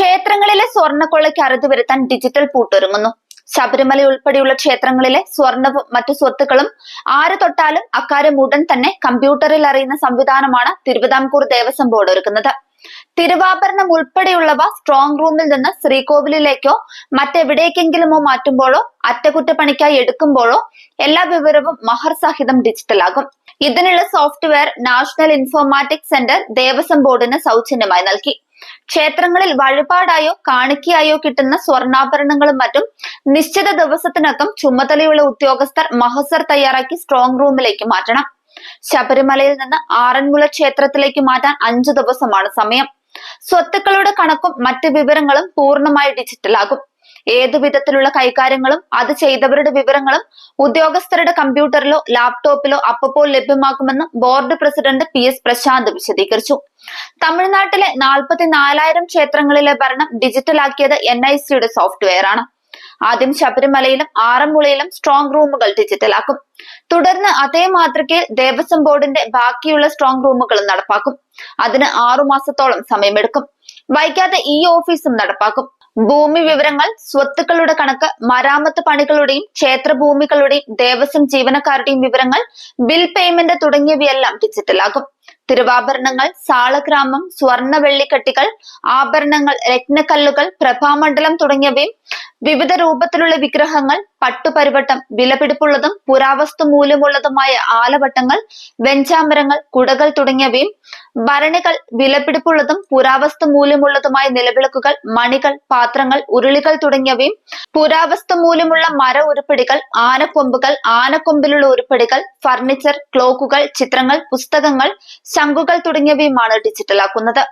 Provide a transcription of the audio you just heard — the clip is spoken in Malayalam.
ക്ഷേത്രങ്ങളിലെ സ്വർണക്കൊള്ളയ്ക്ക് അറുതി വരുത്താൻ ഡിജിറ്റൽ പൂട്ടൊരുങ്ങുന്നു. ശബരിമല ഉൾപ്പെടെയുള്ള ക്ഷേത്രങ്ങളിലെ സ്വർണവും മറ്റു സ്വത്തുക്കളും ആര് തൊട്ടാലും അക്കാര്യം ഉടൻ തന്നെ കമ്പ്യൂട്ടറിൽ അറിയുന്ന സംവിധാനമാണ് തിരുവിതാംകൂർ ദേവസ്വം ബോർഡ് ഒരുക്കുന്നത്. തിരുവാഭരണം ഉൾപ്പെടെയുള്ളവ സ്ട്രോങ് റൂമിൽ നിന്ന് ശ്രീകോവിലിലേക്കോ മറ്റെവിടേക്കെങ്കിലുമോ മാറ്റുമ്പോഴോ അറ്റകുറ്റപ്പണിക്കായി എടുക്കുമ്പോഴോ എല്ലാ വിവരവും മഹർ സഹിതം ഡിജിറ്റലാകും ഇതിനുള്ള software national informatics centre Devaswom ബോർഡിന് സൗജന്യമായി നൽകി. ക്ഷേത്രങ്ങളിൽ വഴിപാടായോ കാണിക്കയായോ കിട്ടുന്ന സ്വർണാഭരണങ്ങളും മറ്റും നിശ്ചിത ദിവസത്തിനകം ചുമതലയുള്ള ഉദ്യോഗസ്ഥർ മഹസർ തയ്യാറാക്കി സ്ട്രോങ് റൂമിലേക്ക് മാറ്റണം. ശബരിമലയിൽ നിന്ന് ആറന്മുള ക്ഷേത്രത്തിലേക്ക് മാറ്റാൻ അഞ്ചു ദിവസമാണ് സമയം. സ്വത്തുക്കളുടെ കണക്കും മറ്റ് വിവരങ്ങളും പൂർണമായി ഡിജിറ്റലാകും ഏതു വിധത്തിലുള്ള കൈകാര്യങ്ങളും അത് ചെയ്തവരുടെ വിവരങ്ങളും ഉദ്യോഗസ്ഥരുടെ കമ്പ്യൂട്ടറിലോ ലാപ്ടോപ്പിലോ അപ്പപ്പോൾ ലഭ്യമാക്കുമെന്ന് board president P S Prasanth വിശദീകരിച്ചു. തമിഴ്നാട്ടിലെ നാൽപ്പത്തിനാലായിരം ക്ഷേത്രങ്ങളിലെ ഭരണം ഡിജിറ്റലാക്കിയത് എൻ ഐ സിയുടെ സോഫ്റ്റ്വെയർ ആണ്. ആദ്യം ശബരിമലയിലും ആറന്മുളയിലും സ്ട്രോങ് റൂമുകൾ ഡിജിറ്റലാക്കും തുടർന്ന് അതേ മാതൃകയിൽ ദേവസ്വം ബോർഡിന്റെ ബാക്കിയുള്ള സ്ട്രോങ് റൂമുകളും നടപ്പാക്കും. അതിന് ആറു മാസത്തോളം സമയമെടുക്കും. വൈകാതെ ഇ ഓഫീസും നടപ്പാക്കും. ഭൂമി വിവരങ്ങൾ സ്വത്തുക്കളുടെ കണക്ക് മരാമത്ത് പണികളുടെയും ക്ഷേത്രഭൂമികളുടെയും ദേവസ്വം ജീവനക്കാരുടെയും വിവരങ്ങൾ ബിൽ പേയ്മെന്റ് തുടങ്ങിയവയെല്ലാം ഡിജിറ്റലാകും തിരുവാഭരണങ്ങൾ സാളഗ്രാമം സ്വർണ വെള്ളിക്കട്ടികൾ ആഭരണങ്ങൾ രത്നക്കല്ലുകൾ പ്രഭാമണ്ഡലം തുടങ്ങിയവയും വിവിധ രൂപത്തിലുള്ള വിഗ്രഹങ്ങൾ പട്ടുപരിവട്ടം വിലപിടിപ്പുള്ളതും പുരാവസ്തു മൂല്യമുള്ളതുമായ ആലവട്ടങ്ങൾ വെഞ്ചാമരങ്ങൾ കുടകൾ തുടങ്ങിയവയും ഭരണികൾ വിലപിടിപ്പുള്ളതും പുരാവസ്തു മൂല്യമുള്ളതുമായ നിലവിളക്കുകൾ മണികൾ പാത്രങ്ങൾ ഉരുളികൾ തുടങ്ങിയവയും പുരാവസ്തു മൂല്യമുള്ള മര ഉരുപ്പടികൾ ആനക്കൊമ്പുകൾ ആനക്കൊമ്പിലുള്ള ഉരുപ്പടികൾ ഫർണിച്ചർ ക്ലോക്കുകൾ ചിത്രങ്ങൾ പുസ്തകങ്ങൾ ശംഖുകൾ തുടങ്ങിയവയുമാണ് ഡിജിറ്റലാക്കുന്നത്.